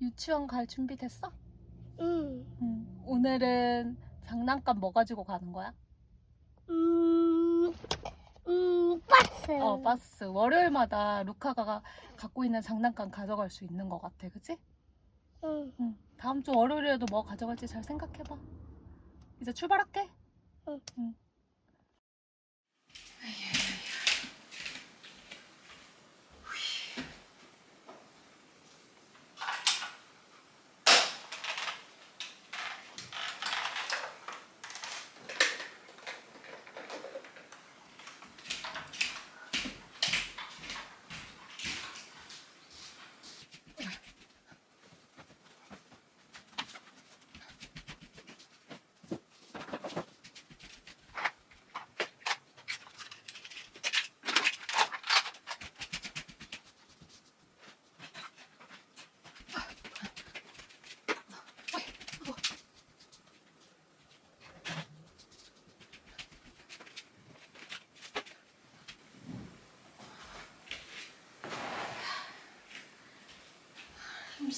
유치원 갈 준비 됐어? 응. 응. 오늘은 장난감 뭐 가지고 가는 거야? 음, 음, 버스. 어, 버스. 월요일마다 루카가 갖고 있는 장난감 가져갈 수 있는 것 같아. 그치? 응. 응. 다음 주 월요일에도 뭐 가져갈지 잘 생각해봐. 이제 출발할게. 응. 응.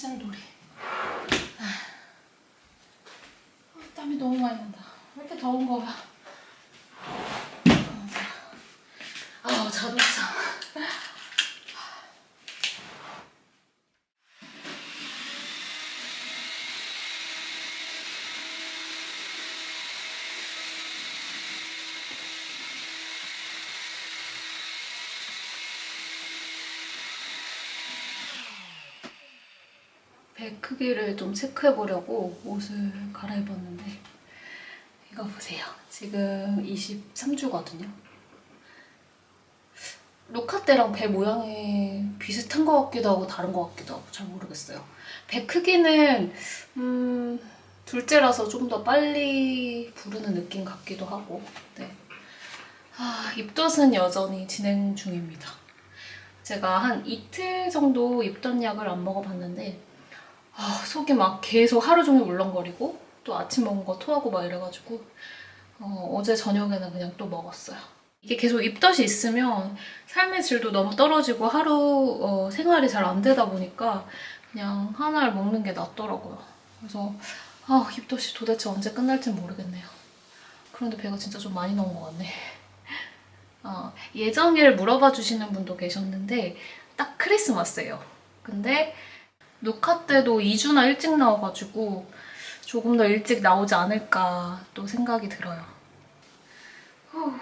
힘센 놀이. 아, 땀이 너무 많이 난다. 왜 이렇게 더운 거야? 아, 자동차. 배 크기를 좀 체크해 보려고 옷을 갈아입었는데 이거 보세요. 지금 23주거든요. 루카 때랑 배 모양이 비슷한 것 같기도 하고 다른 것 같기도 하고 잘 모르겠어요. 배 크기는 음, 둘째라서 좀 더 빨리 부르는 느낌 같기도 하고 네. 아, 입덧은 여전히 진행 중입니다. 제가 한 이틀 정도 입덧 약을 안 먹어봤는데 아, 속이 막 계속 하루 종일 울렁거리고 또 아침 먹은 거 토하고 막 이래가지고 어, 제 저녁에는 그냥 또 먹었어요. 이게 계속 입덧이 있으면 삶의 질도 너무 떨어지고 하루 어, 생활이 잘 안 되다 보니까 그냥 하나를 먹는 게 낫더라고요. 그래서 아, 입덧이 도대체 언제 끝날지 모르겠네요. 그런데 배가 진짜 좀 많이 나온 것 같네. 어, 예정일 물어봐 주시는 분도 계셨는데 딱 크리스마스예요. 근데 녹화 때도 2주나 일찍 나와가지고 조금 더 일찍 나오지 않을까 또 생각이 들어요. 후.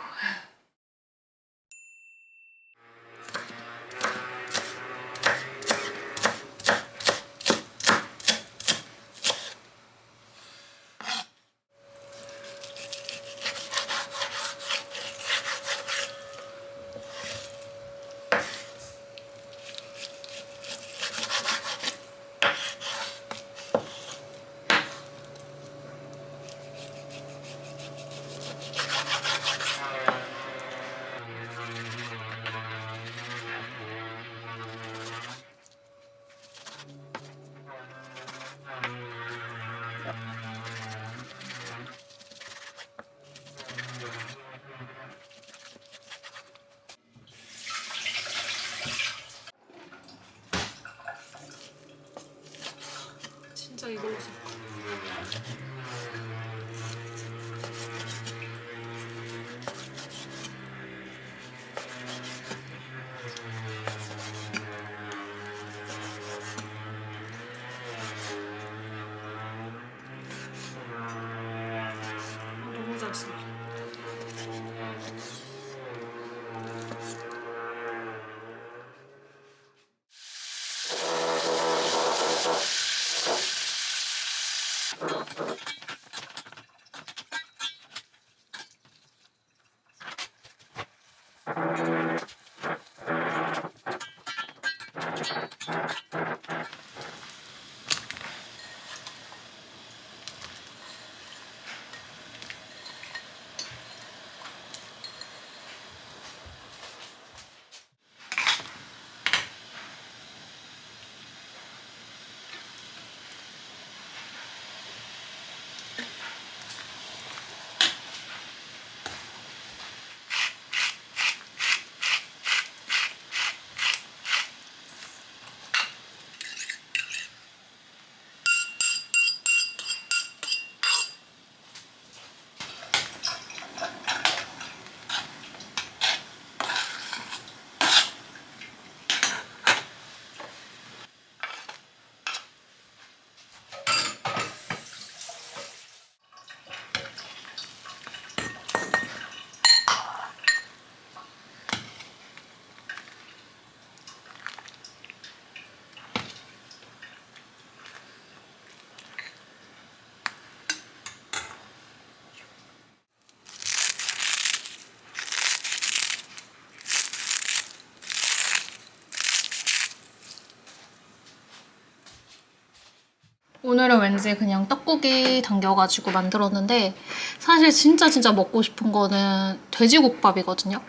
오늘은 왠지 그냥 떡국이 당겨가지고 만들었는데 사실 진짜 진짜 먹고 싶은 거는 돼지국밥이거든요.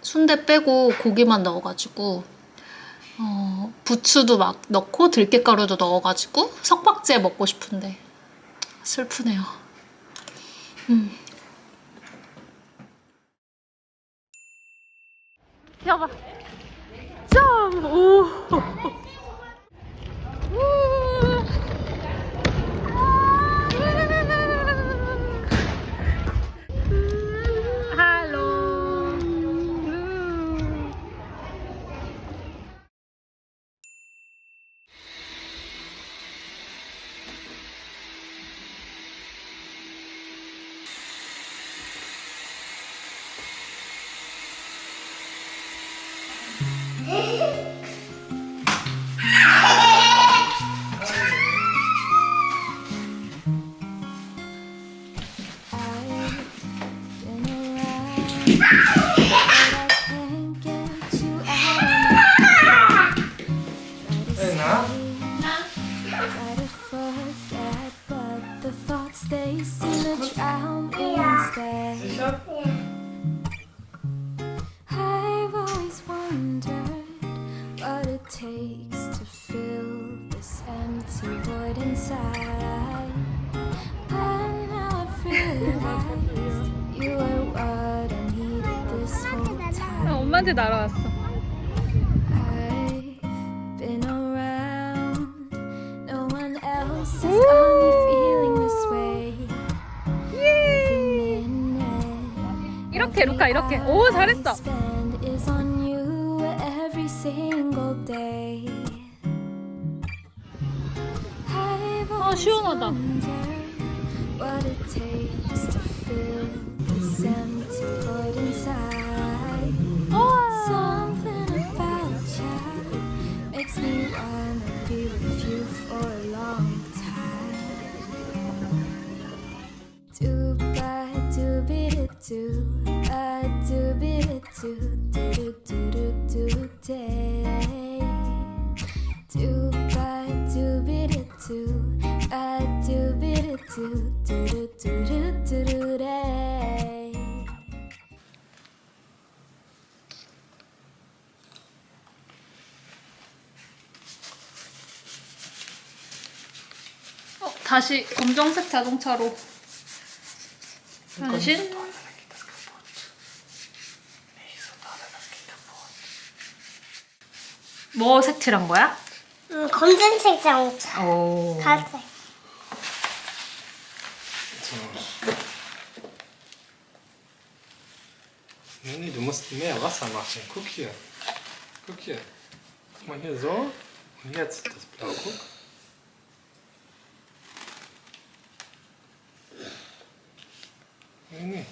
순대 빼고 고기만 넣어가지고 어, 부추도 막 넣고 들깨가루도 넣어가지고 석박지에 먹고 싶은데 슬프네요. 음. 야봐. 점! 오! Ah! 엄마한테 날아왔어. I've been around. No one else has got me feeling this way. Every minute, 이렇게 루카 이렇게. 오 잘했어. 아 시원하다. what it takes to fill this empty void do do ba do be do do do do do day. Do ba do be do do ba do do do do do do do do day. 어, 다시 검정색 자동차로 변신. 뭐 색칠한 거야? 음, 검정색 자동차. 오. 갈색. Nee, du musst mehr Wasser machen. Guck hier. Guck hier. Guck mal hier so. Und jetzt das Blau. Guck. Nee, nee.